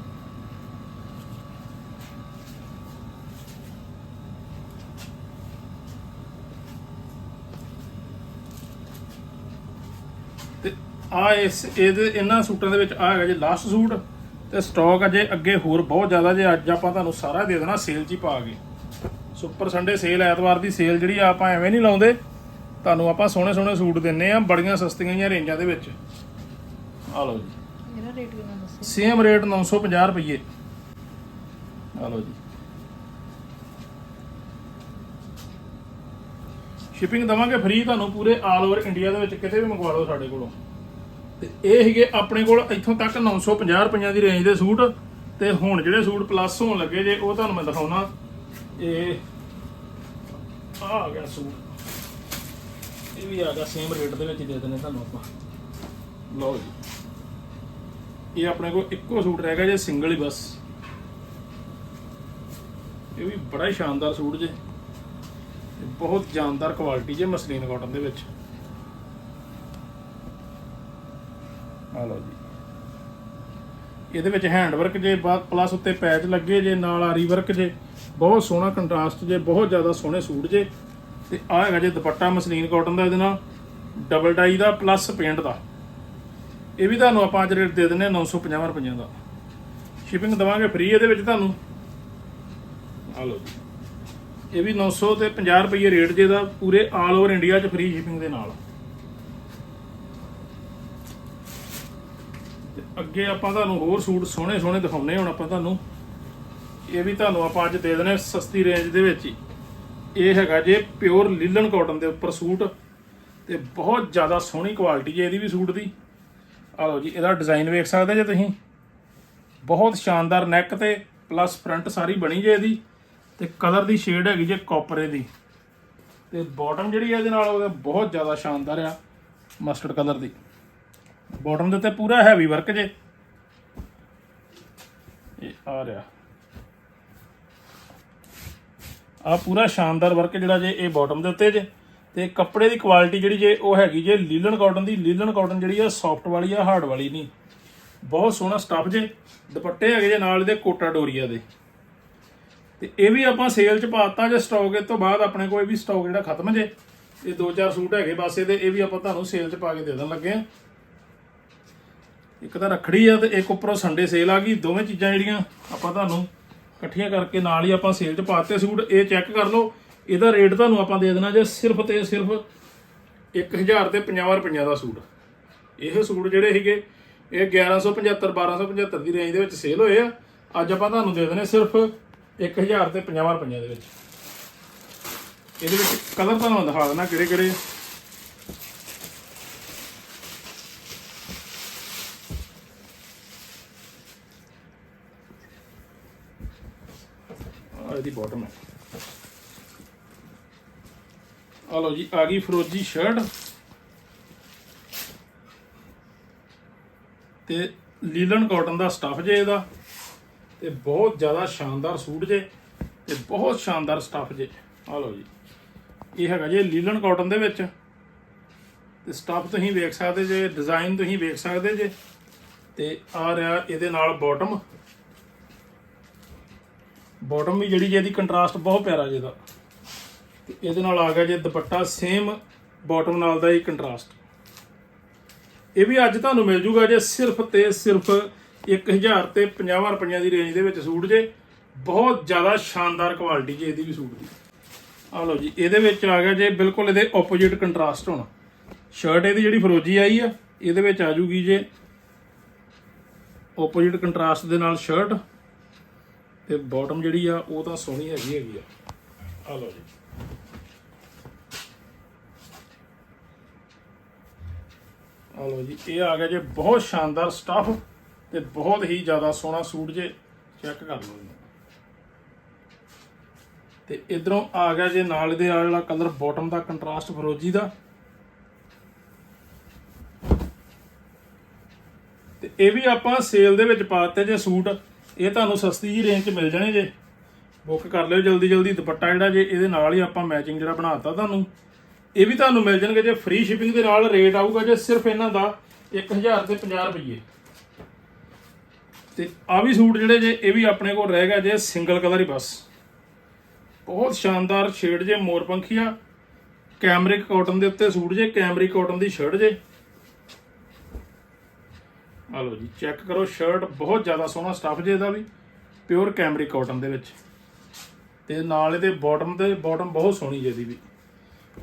A: ਤੇ ਆ ਇਸ, ਇਹਦੇ, ਇਹਨਾਂ ਸੂਟਾਂ ਦੇ ਵਿੱਚ ਆ ਹੈਗਾ ਜੀ ਲਾਸਟ ਸੂਟ, ਤੇ ਸਟਾਕ ਅਜੇ ਅੱਗੇ ਹੋਰ ਬਹੁਤ ਜ਼ਿਆਦਾ ਜੇ, ਅੱਜ ਆਪਾਂ ਤੁਹਾਨੂੰ ਸਾਰਾ ਦੇ ਦੇਣਾ ਸੇਲ 'ਚ ਹੀ ਪਾ ਕੇ। ਸੁਪਰ ਸੰਡੇ ਸੇਲ ਐਤਵਾਰ ਦੀ ਸੇਲ ਜਿਹੜੀ ਆਪਾਂ ਐਵੇਂ ਨਹੀਂ ਲਾਉਂਦੇ। ਤੁਹਾਨੂੰ ਆਪਾਂ ਸੋਹਣੇ ਸੋਹਣੇ ਸੂਟ ਦਿੰਨੇ ਆ ਬੜੀਆਂ ਸਸਤੀਆਂ ਜਿਹੀਆਂ ਰੇਂਜਾਂ ਦੇ ਵਿੱਚ। ਆ ਲਓ ਜੀ।
B: ਇਹਦਾ ਰੇਟ ਕਿੰਨਾ ਦੱਸਿਆ
A: ਸੇਮ ਰੇਟ 950 ਰੁਪਏ ਆ ਲਓ ਜੀ। ਸ਼ਿਪਿੰਗ ਦਵਾਂਗੇ ਫ੍ਰੀ ਤੁਹਾਨੂੰ ਪੂਰੇ ਆਲ ਓਵਰ ਇੰਡੀਆ ਦੇ ਵਿੱਚ ਕਿਤੇ ਵੀ ਮੰਗਵਾ ਲਓ ਸਾਡੇ ਕੋਲੋਂ। ਤੇ ਇਹ ਹੈਗੇ ਆਪਣੇ ਕੋਲ ਇੱਥੋਂ ਤੱਕ 950 ਰੁਪਈਆਂ ਦੀ ਰੇਂਜ ਦੇ ਸੂਟ। ਤੇ ਹੁਣ ਜਿਹੜੇ ਸੂਟ ਪਲੱਸ ਹੋਣ ਲੱਗੇ ਜੇ ਉਹ ਤੁਹਾਨੂੰ ਮੈਂ ਦਿਖਾਉਣਾ। ਇਹ ਆਹ ਆ ਗਿਆ ਸੂਟ ਇਹ ਵੀ ਆ ਗਿਆ ਸੇਮ ਰੇਟ ਦੇ ਵਿੱਚ ਦੇ ਦਿੰਦੇ ਤੁਹਾਨੂੰ ਆਪਾਂ। ਲਓ ਜੀ। ਇਹ ਆਪਣੇ ਕੋਲ ਇੱਕੋ ਸੂਟ ਰਹਿ ਗਿਆ ਜੇ ਸਿੰਗਲ ਹੀ ਬਸ। ਇਹ ਵੀ ਬੜਾ ਹੀ ਸ਼ਾਨਦਾਰ ਸੂਟ ਜੇ। ਬਹੁਤ ਜਾਨਦਾਰ ਕੁਆਲਿਟੀ ਜੇ ਮਸਲੀਨ ਕਾਟਨ ਦੇ ਵਿੱਚ। ਆ ਲਓ ਜੀ। ਇਹਦੇ ਵਿੱਚ ਹੈਂਡ ਵਰਕ ਜੇ, ਬਾਅਦ ਪਲੱਸ ਉੱਤੇ ਪੈਚ ਲੱਗੇ ਜੇ, ਨਾਲ ਆਰੀ ਵਰਕ ਜੇ। ਬਹੁਤ ਸੋਹਣਾ ਕੰਟਰਾਸਟ ਜੇ, ਬਹੁਤ ਜ਼ਿਆਦਾ ਸੋਹਣੇ ਸੂਟ ਜੇ। ਤੇ ਆ ਹੈਗਾ ਜੇ ਦੁਪੱਟਾ ਮਸਲੀਨ ਕਾਟਨ ਦਾ ਇਹਦੇ ਨਾਲ ਡਬਲ ਡਾਈ ਦਾ ਪਲੱਸ ਪੇਂਟ ਦਾ। ਇਹ ਵੀ ਤੁਹਾਨੂੰ ਆਪਾਂ ਅੱਜ ਰੇਟ ਦੇ ਦਿੰਨੇ 950 ਰੁਪਈਆਂ ਦਾ। ਸ਼ਿਪਿੰਗ ਦਵਾਂਗੇ ਫ੍ਰੀ ਇਹਦੇ ਵਿੱਚ ਤੁਹਾਨੂੰ। ਆ ਲਓ ਇਹ ਵੀ 900 ਤੇ 50 ਰੁਪਏ ਰੇਟ ਜੇ ਦਾ, ਪੂਰੇ ਆਲ ਓਵਰ ਇੰਡੀਆ 'ਚ ਫ੍ਰੀ ਸ਼ਿਪਿੰਗ ਦੇ ਨਾਲ। ਤੇ ਅੱਗੇ ਆਪਾਂ ਤੁਹਾਨੂੰ ਹੋਰ ਸੂਟ ਸੋਹਣੇ ਸੋਹਣੇ ਦਿਖਾਉਣੇ ਹੁਣ ਆਪਾਂ ਤੁਹਾਨੂੰ ਇਹ ਵੀ ਤੁਹਾਨੂੰ ਆਪਾਂ ਅੱਜ ਦੇ ਦੇਣੇ ਸਸਤੀ ਰੇਂਜ ਦੇ ਵਿੱਚ ਹੀ। ਇਹ ਹੈਗਾ ਜੇ ਪਿਓਰ ਲੀਲਨ ਕਾਟਨ ਦੇ ਉੱਪਰ ਸੂਟ ਤੇ ਬਹੁਤ ਜ਼ਿਆਦਾ ਸੋਹਣੀ ਕੁਆਲਿਟੀ ਜੇ ਇਹਦੀ ਵੀ ਸੂਟ ਦੀ। ਆ ਲਓ ਜੀ, ਇਹਦਾ ਡਿਜ਼ਾਈਨ ਵੇਖ ਸਕਦੇ ਜੇ ਤੁਸੀਂ। ਬਹੁਤ ਸ਼ਾਨਦਾਰ ਨੈਕ ਤੇ ਪਲੱਸ ਫਰੰਟ ਸਾਰੀ ਬਣੀ ਜੇ ਇਹਦੀ। ਤੇ ਕਲਰ ਦੀ ਸ਼ੇਡ ਹੈਗੀ ਜੇ ਕਾਪਰੇ ਦੀ ਤੇ ਬਾਟਮ ਜਿਹੜੀ ਹੈ ਇਹਦੇ ਨਾਲ, ਉਹਦੇ ਬਹੁਤ ਜ਼ਿਆਦਾ ਸ਼ਾਨਦਾਰ ਆ ਮਸਟਰਡ ਕਲਰ ਦੀ। ਬਾਟਮ ਦੇ ਉੱਤੇ ਪੂਰਾ ਹੈਵੀ ਵਰਕ ਜੇ। ਇਹ ਆ ਰਿਹਾ। ਆ ਪੂਰਾ ਸ਼ਾਨਦਾਰ ਵਰਕ ਜਿਹੜਾ ਜੇ ਇਹ ਬਾਟਮ ਦੇ ਉੱਤੇ ਜੇ। ਤੇ ਕੱਪੜੇ ਦੀ ਕੁਆਲਿਟੀ ਜਿਹੜੀ ਜੇ ਉਹ ਹੈਗੀ ਜੇ ਲੀਲਨ ਕਾਟਨ ਦੀ। ਲੀਲਨ ਕਾਟਨ ਜਿਹੜੀ ਆ ਸੌਫਟ ਵਾਲੀ ਆ ਹਾਰਡ ਵਾਲੀ ਨਹੀਂ। ਬਹੁਤ ਸੋਹਣਾ ਸਟੱਫ ਜੇ। ਦੁਪੱਟੇ ਹੈਗੇ ਜੇ ਨਾਲ ਇਹਦੇ ਕੋਟਾ ਡੋਰੀਆ ਦੇ। ਤੇ ਇਹ ਵੀ ਆਪਾਂ ਸੇਲ ਚ ਪਾਤਾ ਜੇ ਸਟਾਕ ਇਹ ਤੋਂ ਬਾਅਦ ਆਪਣੇ ਕੋਲ ਇਹ ਵੀ ਸਟਾਕ ਜਿਹੜਾ ਖਤਮ ਜੇ। ਇਹ ਦੋ ਚਾਰ ਸੂਟ ਹੈਗੇ ਬਸ ਇਹਦੇ, ਇਹ ਵੀ ਆਪਾਂ ਤੁਹਾਨੂੰ ਸੇਲ ਚ ਪਾ ਕੇ ਦੇ ਦੇਣ ਲੱਗੇ ਆ। ਇੱਕ ਤਾਂ ਰੱਖੜੀ ਆ ਤੇ ਇੱਕ ਉੱਪਰੋਂ ਸੰਡੇ ਸੇਲ ਆ ਗਈ। ਦੋਵੇਂ ਚੀਜ਼ਾਂ ਜਿਹੜੀਆਂ ਆਪਾਂ ਤੁਹਾਨੂੰ ਇਕੱਠੀਆਂ ਕਰਕੇ ਨਾਲ ਹੀ ਆਪਾਂ ਸੇਲ 'ਚ ਪਾਤੇ ਸੂਟ, ਇਹ ਚੈੱਕ ਕਰ ਲਓ। ਇਹਦਾ ਰੇਟ ਤੁਹਾਨੂੰ ਆਪਾਂ ਦੇ ਦੇਣਾ ਜੇ ਸਿਰਫ ਤੇ ਸਿਰਫ 1000 ਤੇ 50 ਰੁਪਈਆ ਦਾ ਸੂਟ। ਇਹ ਸੂਟ ਜਿਹੜੇ ਸੀਗੇ, ਇਹ 1175 1275 ਦੀ ਰੇਂਜ ਦੇ ਵਿੱਚ ਸੇਲ ਹੋਏ ਆ। ਅੱਜ ਆਪਾਂ ਤੁਹਾਨੂੰ ਦੇ ਦੇਣੇ ਸਿਰਫ 1000 ਤੇ 50 ਰੁਪਈਆ ਦੇ ਵਿੱਚ। ਇਹਦੇ ਵਿੱਚ ਕਲਰ ਤੁਹਾਨੂੰ ਦਿਖਾ ਦੇਣਾ ਕਿਹੜੇ ਕਿਹੜੇ ਆ ਬਾਟਮ ਹੈ। ਆ ਲਓ ਜੀ, ਆ ਗਈ ਫਰੋਜੀ ਸ਼ਰਟ ਤੇ ਲੀਲਨ ਕਾਟਨ ਦਾ ਸਟੱਫ ਜੇ ਇਹਦਾ, ਤੇ ਬਹੁਤ ਜ਼ਿਆਦਾ ਸ਼ਾਨਦਾਰ ਸੂਟ ਜੇ, ਤੇ ਬਹੁਤ ਸ਼ਾਨਦਾਰ ਸਟੱਫ ਜੇ। ਆ ਲਓ ਜੀ, ਇਹ ਹੈਗਾ ਜੇ ਲੀਲਨ ਕਾਟਨ ਦੇ ਵਿੱਚ। ਤੇ ਸਟੱਫ ਤੁਸੀਂ ਵੇਖ ਸਕਦੇ ਜੇ ਡਿਜ਼ਾਈਨ ਤੁਸੀਂ ਵੇਖ ਸਕਦੇ ਜੇ। ਤੇ ਆ ਰਿਹਾ ਇਹਦੇ ਨਾਲ ਬਾਟਮ ਬਾਟਮ ਵੀ ਜਿਹੜੀ ਜੇ ਇਹਦੀ ਕੰਟਰਾਸਟ ਬਹੁਤ ਪਿਆਰਾ ਜਿਹਦਾ। ਤੇ ਇਹਦੇ ਨਾਲ ਆ ਗਿਆ ਜੇ ਦੁਪੱਟਾ ਸੇਮ ਬਾਟਮ ਨਾਲ ਦਾ ਹੀ ਕੰਟਰਾਸਟ ਇਹ ਵੀ ਅੱਜ ਤੁਹਾਨੂੰ ਮਿਲ ਜੂਗਾ ਜੇ ਸਿਰਫ ਤੇ ਸਿਰਫ 1000 ਤੇ 50 ਰੁਪਈਆਂ ਦੀ ਰੇਂਜ ਦੇ ਵਿੱਚ ਸੂਟ ਜੇ। ਬਹੁਤ ਜ਼ਿਆਦਾ ਸ਼ਾਨਦਾਰ ਕੁਆਲਿਟੀ ਜੇ ਇਹਦੀ ਵੀ ਸੂਟ ਦੀ। ਆ ਲਓ ਜੀ, ਇਹਦੇ ਵਿੱਚ ਆ ਗਿਆ ਜੇ ਬਿਲਕੁਲ ਇਹਦੇ ਆਪੋਜੀਟ ਕੰਟਰਾਸਟ ਹੋਣਾ। ਸ਼ਰਟ ਇਹਦੀ ਜਿਹੜੀ ਫਰੋਜੀ ਆਈ ਆ, ਇਹਦੇ ਵਿੱਚ ਆ ਜੂਗੀ ਜੇ ਆਪੋਜੀਟ ਕੰਟਰਾਸਟ ਦੇ ਨਾਲ ਸ਼ਰਟ ਤੇ ਬਾਟਮ ਜਿਹੜੀ ਆ, ਉਹ ਤਾਂ ਸੋਹਣੀ ਹੈਗੀ ਹੈਗੀ ਆ। ਆ ਲਓ ਜੀ। ਆ ਲਓ ਜੀ, ਇਹ ਆ ਗਿਆ ਜੇ ਬਹੁਤ ਸ਼ਾਨਦਾਰ ਸਟੱਫ ਤੇ ਬਹੁਤ ਹੀ ਜ਼ਿਆਦਾ ਸੋਹਣਾ ਸੂਟ ਜੇ। ਚੈੱਕ ਕਰ ਲਓ ਜੀ। ਤੇ ਇਧਰੋਂ ਆ ਗਿਆ ਜੇ ਨਾਲ ਦੇ ਆਹ ਵਾਲਾ ਕਲਰ ਬਾਟਮ ਦਾ ਕੰਟਰਾਸਟ ਫਰੋਜੀ ਦਾ। ਤੇ ਇਹ ਵੀ ਆਪਾਂ ਸੇਲ ਦੇ ਵਿੱਚ ਪਾਤੇ ਜੇ ਸੂਟ। ਇਹ ਤੁਹਾਨੂੰ ਸਸਤੀ ਜੀ ਰੇਂਜ 'ਚ ਮਿਲ ਜਾਣੇ ਜੇ। ਬੁੱਕ ਕਰ ਲਿਓ ਜਲਦੀ ਜਲਦੀ ਦੁਪੱਟਾ ਜਿਹੜਾ ਜੇ, ਇਹਦੇ ਨਾਲ ਹੀ ਆਪਾਂ ਮੈਚਿੰਗ ਜਿਹੜਾ ਬਣਾਤਾ ਤੁਹਾਨੂੰ। ਇਹ ਵੀ ਤੁਹਾਨੂੰ ਮਿਲ ਜਾਣਗੇ ਜੇ ਫ੍ਰੀ ਸ਼ਿਪਿੰਗ ਦੇ ਨਾਲ ਰੇਟ ਆਊਗਾ ਜੇ ਸਿਰਫ ਇਹਨਾਂ ਦਾ 1000 ਤੇ 50 ਰੁਪਏ ਤੇ ਆ ਵੀ ਸੂਟ ਜਿਹੜੇ ਜੇ, ਇਹ ਵੀ ਆਪਣੇ ਕੋਲ ਰਹਿ ਗਿਆ ਜੇ ਸਿੰਗਲ ਕਲਰ ਹੀ ਬਸ। ਬਹੁਤ ਸ਼ਾਨਦਾਰ ਸ਼ੇਡ ਜੇ ਮੋਰਪੰਖੀਆ ਕੈਮਰਿਕ ਕਾਟਨ ਦੇ ਉੱਤੇ ਸੂਟ ਜੇ ਕੈਮਰਿਕ ਕਾਟਨ ਦੀ ਸ਼ਰਟ ਜੇ। ਆ ਲਓ ਜੀ ਚੈੱਕ ਕਰੋ ਸ਼ਰਟ ਬਹੁਤ ਜ਼ਿਆਦਾ ਸੋਹਣਾ ਸਟੱਫ ਜੇ ਇਹਦਾ ਵੀ ਪਿਓਰ ਕੈਮਰੀ ਕਾਟਨ ਦੇ ਵਿੱਚ। ਤੇ ਨਾਲ ਇਹਦੇ ਬਾਟਮ ਤੇ ਬਾਟਮ ਬਹੁਤ ਸੋਹਣੀ ਜੇ ਇਹਦੀ ਵੀ।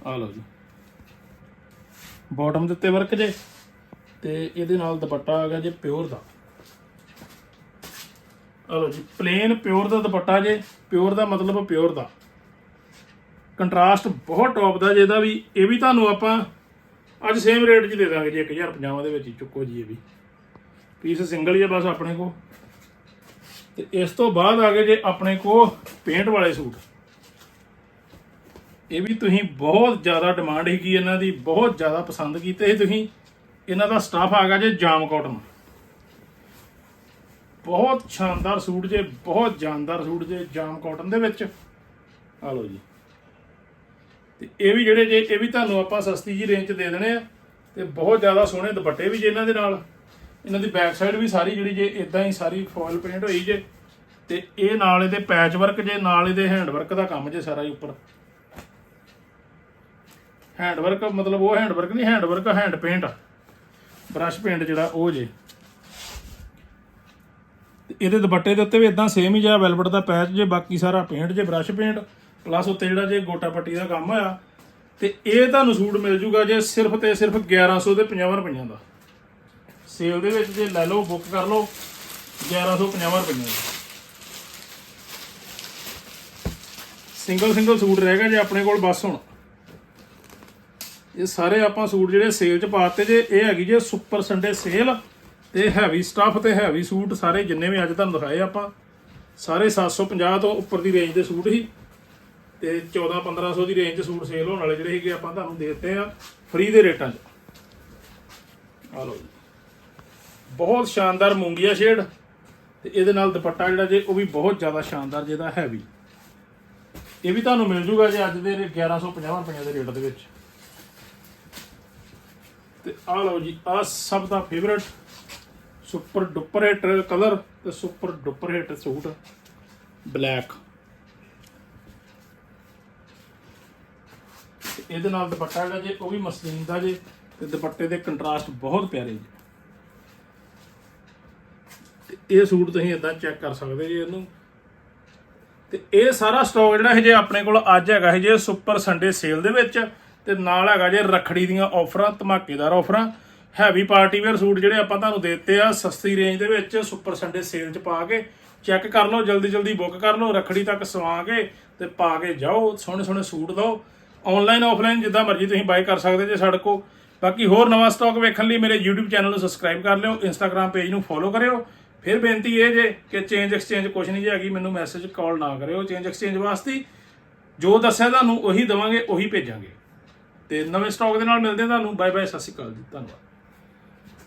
A: ਆ ਲਓ ਜੀ। ਬਾਟਮ ਦੇ ਉੱਤੇ ਵਰਕ ਜੇ, ਤੇ ਇਹਦੇ ਨਾਲ ਦੁਪੱਟਾ ਆ ਗਿਆ ਜੇ ਪਿਓਰ ਦਾ। ਆ ਲਓ ਜੀ ਪਲੇਨ ਪਿਓਰ ਦਾ ਦੁਪੱਟਾ ਜੇ ਪਿਓਰ ਦਾ ਮਤਲਬ ਪਿਓਰ ਦਾ। ਕੰਟਰਾਸਟ ਬਹੁਤ ਟੌਪ ਦਾ ਜੇ ਇਹਦਾ ਵੀ, ਇਹ ਵੀ ਤੁਹਾਨੂੰ ਆਪਾਂ ਅੱਜ ਸੇਮ ਰੇਟ 'ਚ ਦੇ ਦਾਂਗੇ ਜੀ 1050 ਦੇ ਵਿੱਚ ਹੀ, ਚੁੱਕੋ ਜੀ ਇਹ ਵੀ। ਪੀਸ ਸਿੰਗਲ ਹੀ ਆ ਬਸ ਆਪਣੇ ਕੋ ਤੇ ਇਸ ਤੋਂ ਬਾਅਦ ਆ ਗਏ ਜੇ ਆਪਣੇ ਕੋ ਪੇਂਟ ਵਾਲੇ ਸੂਟ। ਇਹ ਵੀ ਤੁਸੀਂ ਬਹੁਤ ਜ਼ਿਆਦਾ ਡਿਮਾਂਡ ਹੈਗੀ ਇਹਨਾਂ ਦੀ, ਬਹੁਤ ਜ਼ਿਆਦਾ ਪਸੰਦ ਕੀਤੇ ਸੀ ਤੁਸੀਂ। ਇਹਨਾਂ ਦਾ ਸਟਾਫ ਆ ਗਿਆ ਜੇ ਜਾਮ ਕਾਟਨ ਬਹੁਤ ਸ਼ਾਨਦਾਰ ਸੂਟ ਜੇ, ਬਹੁਤ ਜਾਨਦਾਰ ਸੂਟ ਜੇ ਜਾਮ ਕਾਟਨ ਦੇ ਵਿੱਚ। ਆ ਲਓ ਜੀ। ਤੇ ਇਹ ਵੀ ਜਿਹੜੇ ਜੇ, ਇਹ ਵੀ ਤੁਹਾਨੂੰ ਆਪਾਂ ਸਸਤੀ ਜੀ ਰੇਂਜ 'ਚ ਦੇ ਦੇਣੇ ਆ। ਤੇ ਬਹੁਤ ਜ਼ਿਆਦਾ ਸੋਹਣੇ ਦੁਪੱਟੇ ਵੀ ਜੇ ਇਹਨਾਂ ਦੇ ਨਾਲ। ਇਹਨਾਂ ਦੀ ਬੈਕ ਸਾਈਡ ਵੀ ਸਾਰੀ ਜਿਹੜੀ ਜੇ ਇਦਾਂ ਹੀ ਸਾਰੀ ਫੋਇਲ ਪੇਂਟ ਹੋਈ ਜੇ, ਤੇ ਇਹ ਨਾਲ ਇਹਦੇ ਪੈਚ ਵਰਕ ਜੇ, ਨਾਲ ਇਹਦੇ ਹੈਂਡ ਵਰਕ ਦਾ ਕੰਮ ਜੇ ਸਾਰਾ ਹੀ ਉੱਪਰ। ਹੈਂਡ ਵਰਕ ਮਤਲਬ ਉਹ ਹੈਂਡ ਵਰਕ ਨਹੀਂ hand work hand paint brush paint ਜਿਹੜਾ ਉਹ ਜੇ। ਇਹਦੇ ਦੁਪੱਟੇ ਦੇ ਉੱਤੇ ਵੀ ਇਦਾਂ ਸੇਮ ਹੀ ਜਿਹਾ ਵੈਲਵਟ ਦਾ ਪੈਚ ਜੇ, ਬਾਕੀ ਸਾਰਾ ਪੇਂਟ ਜੇ ਬ੍ਰਸ਼ ਪੇਂਟ ਪਲੱਸ ਉੱਤੇ ਜਿਹੜਾ ਜੇ ਗੋਟਾ ਪੱਟੀ ਦਾ ਕੰਮ ਹੋਇਆ, ਤੇ ਇਹ ਤੁਹਾਨੂੰ ਸੂਟ ਮਿਲ ਜੂਗਾ ਜੇ ਸਿਰਫ ਤੇ ਸਿਰਫ 1100 ਦੇ 50 ਰੁਪਈਆਂ ਦਾ। ਸੇਲ ਦੇ ਵਿੱਚ ਜੇ ਲੈ ਲਓ ਬੁੱਕ ਕਰ ਲਓ 1150 ਰੁਪਈਆਂ। ਸਿੰਗਲ ਸਿੰਗਲ ਸੂਟ ਰਹਿ ਗਿਆ ਜੇ ਆਪਣੇ ਕੋਲ, ਬਸ ਹੁਣ। ਇਹ ਸਾਰੇ ਆਪਾਂ ਸੂਟ ਜਿਹੜੇ ਸੇਲ 'ਚ ਪਾਤੇ ਜੇ, ਇਹ ਹੈਗੀ ਜੇ ਸੁਪਰ ਸੰਡੇ ਸੇਲ ਤੇ ਹੈਵੀ ਸਟੱਫ ਤੇ ਹੈਵੀ ਸੂਟ ਸਾਰੇ ਜਿੰਨੇ ਵੀ ਅੱਜ ਤੁਹਾਨੂੰ ਦਿਖਾਏ ਆਪਾਂ, ਸਾਰੇ 750 ਤੋਂ ਉੱਪਰ ਦੀ ਰੇਂਜ ਦੇ ਸੂਟ ਹੀ। ਤੇ 14 1500 ਦੀ ਰੇਂਜ 'ਚ ਸੂਟ ਸੇਲ ਹੋਣ ਵਾਲੇ ਜਿਹੜੇ ਹੈਗੇ ਆਪਾਂ ਤੁਹਾਨੂੰ ਦੇ ਦਿੱਤੇ ਆ ਫ੍ਰੀ ਦੇ ਰੇਟਾਂ 'ਚ। ਆ ਲਓ ਜੀ। ਬਹੁਤ ਸ਼ਾਨਦਾਰ ਮੂੰਗੀਆ ਸ਼ੇਡ ਤੇ ਇਹਦੇ ਨਾਲ ਦੁਪੱਟਾ ਜਿਹੜਾ ਜੇ ਉਹ ਵੀ ਬਹੁਤ ਜ਼ਿਆਦਾ ਸ਼ਾਨਦਾਰ ਜਿਹਦਾ ਹੈਵੀ ਇਹ ਵੀ ਤੁਹਾਨੂੰ ਮਿਲ ਜੂਗਾ ਜੇ ਅੱਜ ਦੇ 1150 ਰੁਪਏ ਦੇ ਰੇਟ ਦੇ ਵਿੱਚ। ਤੇ ਆ ਲਓ ਜੀ ਆ ਸਭ ਦਾ favourite super duper hit colour ਤੇ super duper hit suit black ਇਹਦੇ ਨਾਲ ਦੁਪੱਟਾ ਜਿਹੜਾ ਜੇ ਉਹ ਵੀ ਮਸਲੀਨ ਦਾ ਜੇ ਤੇ ਦੁਪੱਟੇ ਦੇ ਕੰਟਰਾਸਟ ਬਹੁਤ ਪਿਆਰੇ ਜੀ। ਇਹ ਸੂਟ ਤੁਸੀਂ ਇਦਾਂ ਚੈੱਕ ਕਰ ਸਕਦੇ ਜੀ ਇਹਨੂੰ। ਤੇ ਇਹ ਸਾਰਾ ਸਟਾਕ ਜਿਹੜਾ ਹੈ ਜੇ ਆਪਣੇ ਕੋਲ ਅੱਜ ਹੈਗਾ ਹੈ ਜੇ ਸੁਪਰ ਸੰਡੇ ਸੇਲ ਦੇ ਵਿੱਚ, ਤੇ ਨਾਲ ਹੈਗਾ ਜੇ ਰਖੜੀ ਦੀਆਂ ਆਫਰਾਂ ਧਮਾਕੇਦਾਰ ਆਫਰਾਂ ਹੈਵੀ ਪਾਰਟੀ ਵੇਅਰ ਸੂਟ ਜਿਹੜੇ ਆਪਾਂ ਤੁਹਾਨੂੰ ਦੇ ਦਿੱਤੇ ਆ, ਸਸਤੀ ਰੇਂਜ ਦੇ ਵਿੱਚ ਸੁਪਰ ਸੰਡੇ ਸੇਲ 'ਚ ਪਾ ਕੇ ਚੈੱਕ ਕਰ ਲਓ, ਜਲਦੀ ਜਲਦੀ ਬੁੱਕ ਕਰ ਲਓ, ਰਖੜੀ ਤੱਕ ਸਵਾ ਕੇ ਤੇ ਪਾ ਕੇ ਜਾਓ, ਸੋਹਣੇ ਸੋਹਣੇ ਸੂਟ ਲਓ ਆਨਲਾਈਨ ਆਫਲਾਈਨ ਜਿੱਦਾਂ ਮਰਜ਼ੀ ਤੁਸੀਂ ਬਾਈ ਕਰ ਸਕਦੇ ਜੇ ਸਾਡੇ ਕੋ ਬਾਕੀ ਹੋਰ ਨਵਾਂ ਸਟਾਕ ਵੇਖਣ ਲਈ ਮੇਰੇ YouTube ਚੈਨਲ ਨੂੰ ਸਬਸਕ੍ਰਾਈਬ ਕਰ ਲਿਓ, Instagram ਪੇਜ ਨੂੰ ਫੋਲੋ ਕਰਿਓ। ਫਿਰ ਬੇਨਤੀ ਇਹ ਜੇ ਕਿ ਚੇਂਜ ਐਕਸਚੇਂਜ ਕੁਝ ਨਹੀਂ ਜੇ ਹੈਗੀ, ਮੈਨੂੰ ਮੈਸੇਜ ਕਾਲ ਨਾ ਕਰਿਓ ਚੇਂਜ ਐਕਸਚੇਂਜ ਵਾਸਤੇ। ਜੋ ਦੱਸਿਆ ਤੁਹਾਨੂੰ, ਉਹੀ ਦਵਾਂਗੇ, ਉਹੀ ਭੇਜਾਂਗੇ। ਤੇ ਨਵੇਂ ਸਟਾਕ ਦੇ ਨਾਲ ਮਿਲਦੇ ਤੁਹਾਨੂੰ। ਬਾਏ ਬਾਏ ਸਤਿ ਸ਼੍ਰੀ ਅਕਾਲ ਜੀ। ਧੰਨਵਾਦ।